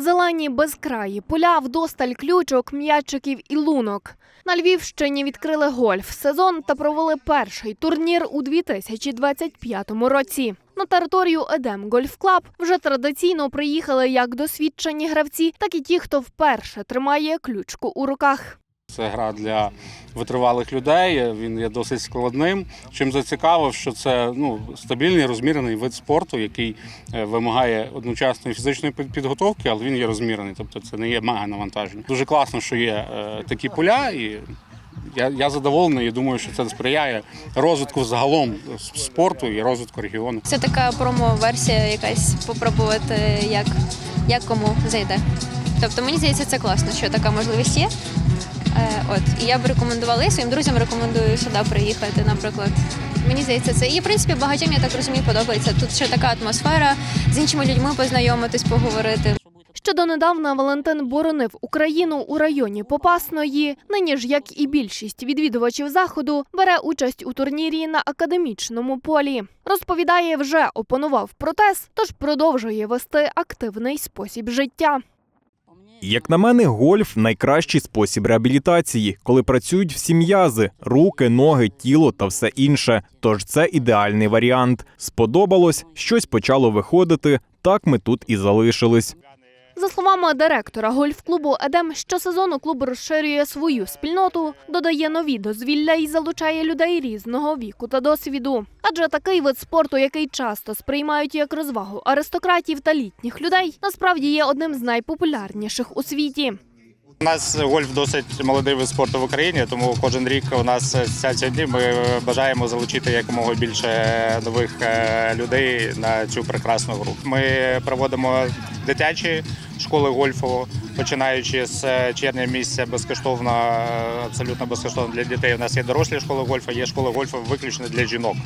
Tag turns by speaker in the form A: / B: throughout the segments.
A: Зелені безкраї, поля вдосталь ключок, м'ячиків і лунок. На Львівщині відкрили гольф сезон та провели перший турнір у 2025 році. На територію Едем Гольф Клаб вже традиційно приїхали як досвідчені гравці, так і ті, хто вперше тримає ключку у руках.
B: Це гра для витривалих людей. Він є досить складним. Чим зацікавив, що це ну стабільний розмірений вид спорту, який е, вимагає одночасної фізичної підготовки, але він є розмірений. Тобто це не є мега навантаження. Дуже класно, що є е, такі поля, і я, я задоволений і думаю, що це сприяє розвитку загалом спорту і розвитку регіону.
C: Це така промо-версія якась попробувати, як, як кому зайде. Тобто мені здається, це класно, що така можливість є. Е, от, і я б рекомендувала і своїм друзям рекомендую сюди приїхати, наприклад. Мені здається, це. І в принципі багатьом, я так розумію, подобається. Тут ще така атмосфера, з іншими людьми познайомитись, поговорити.
A: Ще донедавна Валентин боронив Україну у районі Попасної. Нині ж, як і більшість відвідувачів заходу, бере участь у турнірі на академічному полі. Розповідає, вже опанував протез, тож продовжує вести активний спосіб життя.
D: Як на мене, гольф найкращий спосіб реабілітації, коли працюють всі м'язи, руки, ноги, тіло та все інше. Тож це ідеальний варіант. Сподобалось, щось почало виходити. Так ми тут і залишились.
A: За словами директора гольф-клубу Едем, щосезону клуб розширює свою спільноту, додає нові дозвілля і залучає людей різного віку та досвіду. Адже такий вид спорту, який часто сприймають як розвагу аристократів та літніх людей, насправді є одним з найпопулярніших у світі.
E: У нас гольф досить молодий вид спорту в Україні, тому кожен рік у нас ця сьогодні ми бажаємо залучити якомога більше нових е, людей на цю прекрасну гру. Ми проводимо дитячі школи гольфу, починаючи з червня місяця безкоштовно, е, абсолютно безкоштовно для дітей. У нас є дорослі школи гольфу, є школи гольфу виключно для жінок.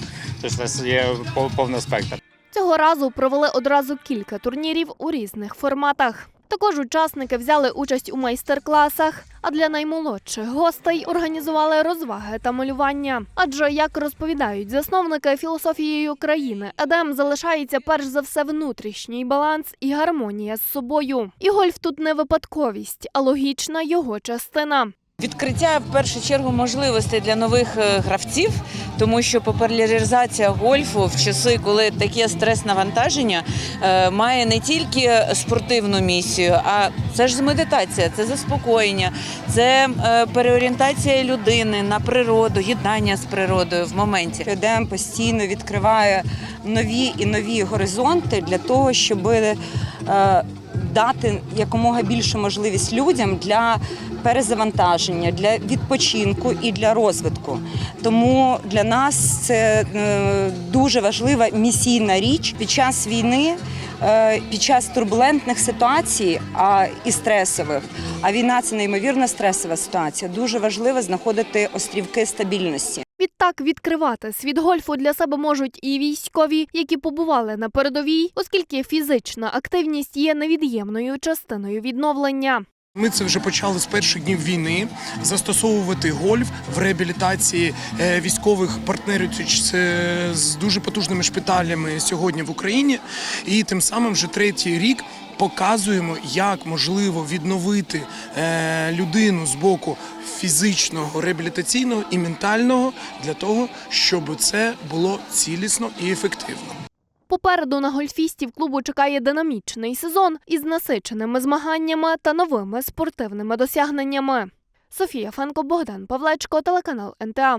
E: Тобто у нас є пов- повний спектр.
A: Цього разу провели одразу кілька турнірів у різних форматах. Також учасники взяли участь у майстер-класах, а для наймолодших гостей організували розваги та малювання. Адже, як розповідають засновники філософією країни, Едем залишається перш за все внутрішній баланс і гармонія з собою. І гольф тут не випадковість, а логічна його частина.
F: Відкриття в першу чергу можливостей для нових е, гравців, тому що популяризація гольфу в часи, коли таке стрес-навантаження, е, має не тільки спортивну місію, а це ж медитація, це заспокоєння, це е, переорієнтація людини на природу, єднання з природою в моменті.
G: Едем постійно відкриває нові і нові горизонти для того, щоб дати якомога більшу можливість людям для перезавантаження, для відпочинку і для розвитку. Тому для нас це е, дуже важлива місійна річ під час війни. е, Під час турбулентних ситуацій а і стресових, а війна це неймовірно стресова ситуація. Дуже важливо знаходити острівки стабільності.
A: Відтак відкривати світ гольфу для себе можуть і військові, які побували на передовій, оскільки фізична активність є невід'ємною частиною відновлення.
H: Ми це вже почали з перших днів війни застосовувати гольф в реабілітації е, військових партнерів з дуже потужними шпиталями сьогодні в Україні. І тим самим вже третій рік показуємо, як можливо відновити е, людину з боку фізичного, реабілітаційного і ментального для того, щоб це було цілісно і ефективно.
A: Попереду на гольфістів клубу чекає динамічний сезон із насиченими змаганнями та новими спортивними досягненнями. Софія Фенко, Богдан Павлечко, телеканал НТА.